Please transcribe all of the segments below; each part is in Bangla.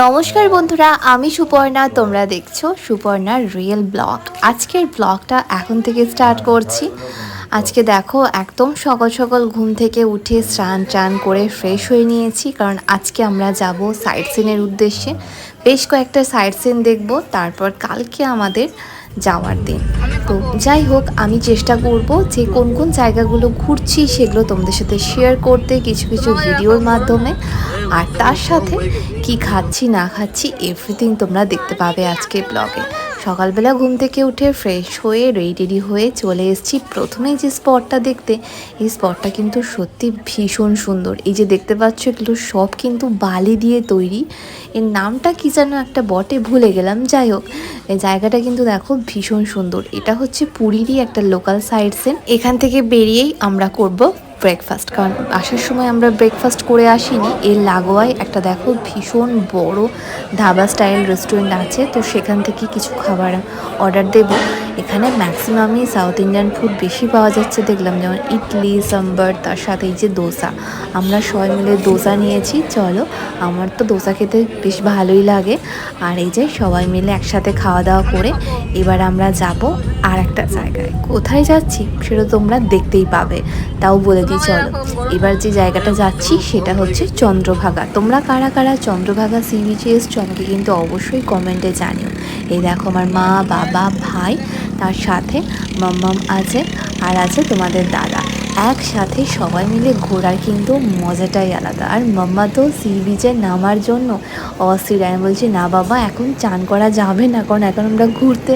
নমস্কার বন্ধুরা, আমি সুপর্ণা, তোমরা দেখছ সুপর্ণার রিয়েল ব্লগ আজকের ব্লগটা এখন থেকে স্টার্ট করছি। আজকে দেখো একদম সকাল সকাল ঘুম থেকে উঠে স্নান টান করে ফ্রেশ হয়ে নিয়েছি, কারণ আজকে আমরা যাব সাইট সিনের উদ্দেশ্যে। বেশ কয়েকটা সাইট সিন দেখব, তারপর কালকে আমাদের যাওয়ার দিন। তো যাই হোক, আমি চেষ্টা করব যে কোন কোন জায়গাগুলো ঘুরছি সেগুলো তোমাদের সাথে শেয়ার করতে কিছু কিছু ভিডিওর মাধ্যমে। আর তার সাথে কি খাচ্ছি না খাচ্ছি এভরিথিং তোমরা দেখতে পাবে আজকে ব্লগে সকালবেলা ঘুম থেকে উঠে ফ্রেশ হয়ে রেডি হয়ে চলে এসেছি। প্রথমেই যে স্পটটা দেখতে, এই স্পটটা কিন্তু সত্যি ভীষণ সুন্দর। এই যে দেখতে পাচ্ছ, এগুলো সব কিন্তু বালি দিয়ে তৈরি। এর নামটা কি যেন একটা বটে, ভুলে গেলাম। যাই হোক, এই জায়গাটা কিন্তু দেখো ভীষণ সুন্দর। এটা হচ্ছে পুরীরই একটা লোকাল সাইড সেন এখান থেকে বেরিয়েই আমরা করব ব্রেকফাস্ট কারণ আসার সময় আমরা ব্রেকফাস্ট করে আসিনি। এর লাগোয়ায় একটা দেখো ভীষণ বড় ধাবা স্টাইল রেস্টুরেন্ট আছে, তো সেখান থেকে কিছু খাবার অর্ডার দেব। এখানে ম্যাক্সিমামই সাউথ ইন্ডিয়ান ফুড বেশি পাওয়া যাচ্ছে। দেখলাম যেমন ইডলি, সাম্বার, তার সাথে এই যে দোসা। আমরা সবাই মিলে দোসা নিয়েছি। চলো, আমার তো দোসা খেতে বেশ ভালোই লাগে। আর এই যে সবাই মিলে একসাথে খাওয়া দাওয়া করে এবার আমরা যাব আর একটা জায়গায়। কোথায় যাচ্ছি সেটা তোমরা দেখতেই পাবে। তাও বলে দিই, চলো। এবার যে জায়গাটা যাচ্ছি সেটা হচ্ছে চন্দ্রভাগা। তোমরা কারা কারা চন্দ্রভাগা সি বিচে এসছো আমাকে কিন্তু অবশ্যই কমেন্টে জানিও। এই দেখো আমার মা, বাবা, ভাই তার সাথে মাম্মাম আছে আর আছে তোমাদের দাদা। একসাথে সবাই মিলে ঘোরার কিন্তু মজাটাই আলাদা। আর মাম্মা তো সি বিচে নামার জন্য অস্থির। আমি বলছি, না বাবা, এখন চান করা যাবে না, কারণ এখন আমরা ঘুরতে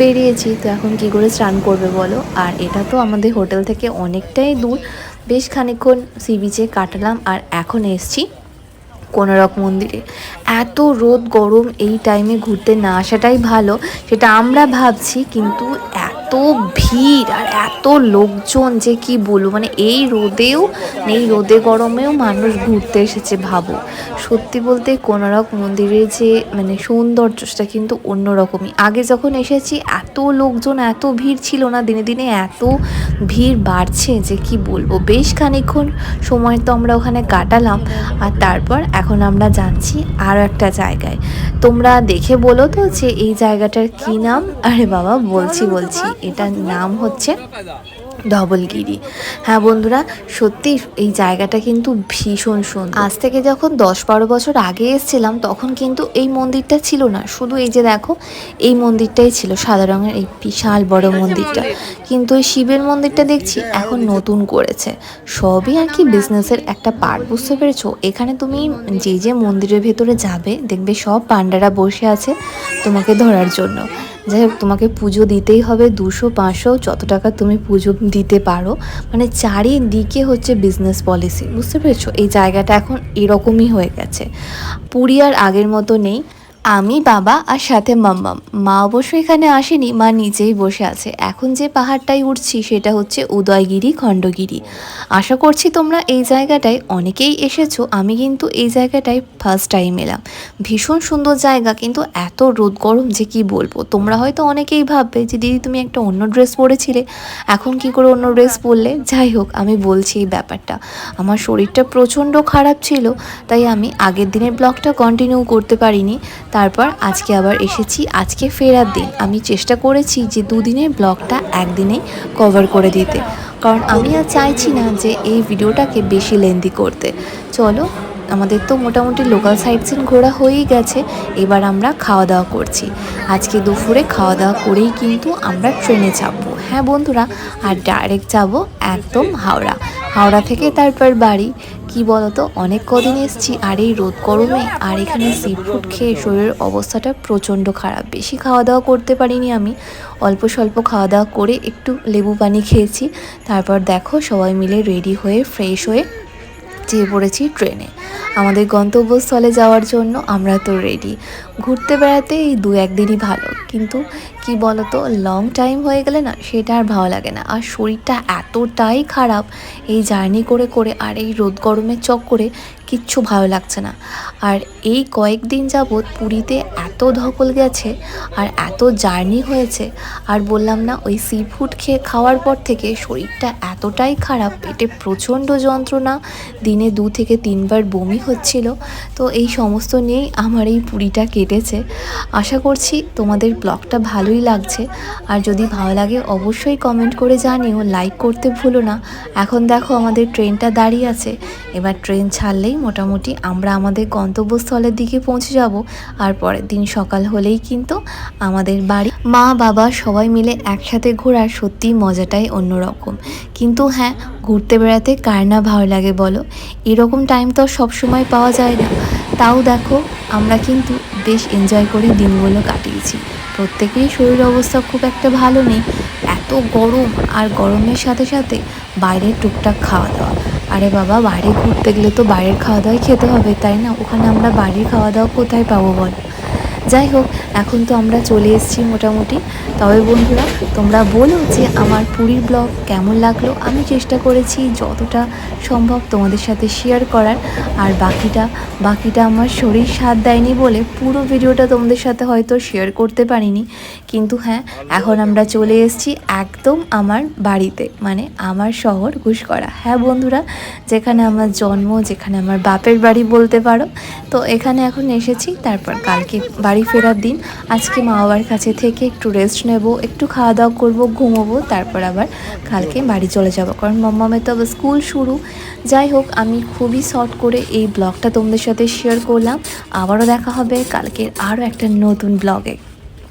বেরিয়েছি। তো এখন কি করে স্নান করবে বলো? আর এটা তো আমাদের হোটেল থেকে অনেকটাই দূর। বেশ খানিকক্ষণ সি বিচে কাটালাম আর এখন এসছি কোনারক মন্দিরে। এত রোদ গরম এই টাইমে ঘুরতে না আসাটাই ভালো, সেটা আমরা ভাবছি, কিন্তু ভিড় আর এত লোকজন যে কি বলব? মানে এই রোদেও, এই রোদে গরমেও মানুষ ঘুরতে এসেছে ভাবো। সত্যি বলতে কোনারক মন্দিরের যে মানে সৌন্দর্যটা কিন্তু অন্যরকমই। আগে যখন এসেছি, এত লোকজন, এত ভিড় ছিল না, দিনে দিনে এত ভিড় বাড়ছে যে কি বলব? বেশ খানিক্ষণ সময় তো আমরা ওখানে কাটালাম আর তারপর এখন আমরা যাচ্ছি আরও একটা জায়গায়। তোমরা দেখে বলো তো যে এই জায়গাটার কি নাম? আরে বাবা, বলছি বলছি। এটার নাম হচ্ছে ধবলগিরি। হ্যাঁ বন্ধুরা, সত্যি এই জায়গাটা কিন্তু ভীষণ সুন্দর। আজ থেকে যখন দশ বারো বছর আগে এসেছিলাম, তখন কিন্তু এই মন্দিরটা ছিল না। শুধু এই যে দেখো, এই মন্দিরটাই ছিল, সাদা রঙের এই বিশাল বড় মন্দিরটা। কিন্তু ওই শিবের মন্দিরটা দেখছি, এখন নতুন করেছে। সবই আর কি বিজনেসের একটা পার্ট বুঝতে পেরেছ? এখানে তুমি যে যে মন্দিরের ভেতরে যাবে, দেখবে সব পান্ডারা বসে আছে তোমাকে ধরার জন্য। যাই হোক, তোমাকে পুজো দিতেই হবে, দুশো, পাঁচশো, যত টাকা তুমি পুজো দিতে পারো। মানে চারিদিকে হচ্ছে বিজনেস পলিসি বুঝতে পেরেছ? এই জায়গাটা এখন এরকমই হয়ে গেছে। পুরী আর আগের মতো নেই। আমি, বাবা আর সাথে মাম্মাম। মা অবশ্য এখানে আসেনি, মা নিজেই বসে আছে। এখন যে পাহাড়টাই উঠছি সেটা হচ্ছে উদয়গিরি, খণ্ডগিরি। আশা করছি তোমরা এই জায়গাটায় অনেকেই এসেছ, আমি কিন্তু এই জায়গাটায় ফার্স্ট টাইম এলাম। ভীষণ সুন্দর জায়গা, কিন্তু এত রোদ গরম যে কি বলব? তোমরা হয়তো অনেকেই ভাববে যে, দিদি, তুমি একটা অন্য ড্রেস পরেছিলে। এখন কি করে অন্য ড্রেস পরলে? যাই হোক, আমি বলছি এই ব্যাপারটা। আমার শরীরটা প্রচণ্ড খারাপ ছিল, তাই আমি আগের দিনের ব্লগটা কন্টিনিউ করতে পারিনি। তারপর আজকে আবার এসেছি। আজকে ফেরার দিন। আমি চেষ্টা করেছি যে দুদিনের ব্লগটা একদিনেই কভার করে দিতে। কারণ আমি আর চাইছি না যে এই ভিডিওটাকে বেশি লেন্দি করতে। চলো, আমাদের তো মোটামুটি লোকাল সাইট সিন ঘোরা হয়েই গেছে। এবার আমরা খাওয়া দাওয়া করছি। আজকে দুপুরে খাওয়া দাওয়া করেই কিন্তু আমরা ট্রেনে চাপবো হ্যাঁ বন্ধুরা, আর ডাইরেক্ট যাব একদম হাওড়া। হাওড়া থেকে তারপর বাড়ি। কি বলতো? অনেক কদিন এসছি, আর এই রোদ গরমে, আর এখানে সি ফুড খেয়ে শরীরের অবস্থাটা প্রচণ্ড খারাপ। বেশি খাওয়া দাওয়া করতে পারিনি আমি। অল্প স্বল্প খাওয়া দাওয়া করে একটু লেবু পানি খেয়েছি। তারপর দেখো, সবাই মিলে রেডি হয়ে ফ্রেশ হয়ে চেয়ে পড়েছি ট্রেনে আমাদের গন্তব্যস্থলে যাওয়ার জন্য আমরা তো রেডি ঘুরতে বেড়াতে এই দু একদিনই ভালো। কিন্তু কি বলতো? লং টাইম হয়ে গেলে না সেটা আর ভালো লাগে না। আর শরীরটা এতটাই খারাপ, এই জার্নি করে করে আর এই রোদ গরমের চক্করে কিচ্ছু ভালো লাগছে না। আর এই কয়েকদিন যাবৎ পুরীতে এত ধকল গেছে আর এত জার্নি হয়েছে, আর বললাম না ওই সি ফুড খেয়ে খাওয়ার পর থেকে শরীরটা এতটাই খারাপ, পেটে প্রচণ্ড যন্ত্রণা, দিনে দু থেকে তিনবার বমি হচ্ছিল। তো এই সমস্ত নিয়েই আমার এই পুরীটা কেটেছে। আশা করছি তোমাদের ব্লগটা ভালোই লাগছে। আর যদি ভালো লাগে, অবশ্যই কমেন্ট করে জানিও লাইক করতে ভুলো না। এখন দেখো আমাদের ট্রেনটা দাঁড়িয়ে আছে। এবার ট্রেন ছাড়লেই মোটামুটি আমরা আমাদের গন্তব্যস্থলের দিকে পৌঁছে যাব। আর পরের দিন সকাল হলেই কিন্তু আমাদের বাড়ি। মা, বাবা সবাই মিলে একসাথে ঘোরার সত্যি মজাটাই অন্যরকম। কিন্তু হ্যাঁ ঘুরতে বেড়াতে কার না ভালো লাগে বলো? এরকম টাইম তো সব সময় পাওয়া যায় না। তাও দেখো, আমরা কিন্তু বেশ এনজয় করে দিনগুলো কাটিয়েছি। প্রত্যেকেরই শরীর অবস্থা খুব একটা ভালো নেই। এত গরম আর গরমের সাথে সাথে বাইরের টুকটাক খাওয়া দাওয়া। আরে বাবা, বাইরে ঘুরতে গেলে তো বাইরের খাওয়া দাওয়াই খেতে হবে, তাই না? ওখানে আমরা বাড়ির খাওয়া দাওয়া কোথায় পাবো বল? যাই হোক, এখন তো আমরা চলে এসেছি মোটামুটি। তবে বন্ধুরা, তোমরা বলো যে আমার পুরীর ব্লগ কেমন লাগল? আমি চেষ্টা করেছি যতটা সম্ভব তোমাদের সাথে শেয়ার করার। আর বাকিটা বাকিটা আমার শরীর সাথ দেয়নি বলে পুরো ভিডিওটা তোমাদের সাথে হয়তো শেয়ার করতে পারিনি। কিন্তু হ্যাঁ এখন আমরা চলে এসেছি একদম আমার বাড়িতে মানে আমার শহর ঘুষকরা হ্যাঁ বন্ধুরা, যেখানে আমার জন্ম, যেখানে আমার বাপের বাড়ি বলতে পারো। তো এখানে এখন এসেছি, তারপর কালকে বাড়ি ফেরার দিন আজকে মা বাবার কাছে থেকে একটু রেস্ট নেব, একটু খাওয়া দাওয়া করব, ঘুমোবো, তারপর আবার কালকে বাড়ি চলে যাব। কারণ মাম্মামের তো আবার স্কুল শুরু। যাই হোক, আমি খুবই শর্ট করে এই ব্লগটা তোমাদের সাথে শেয়ার করলাম। আবারও দেখা হবে কালকের আরও একটা নতুন ব্লগে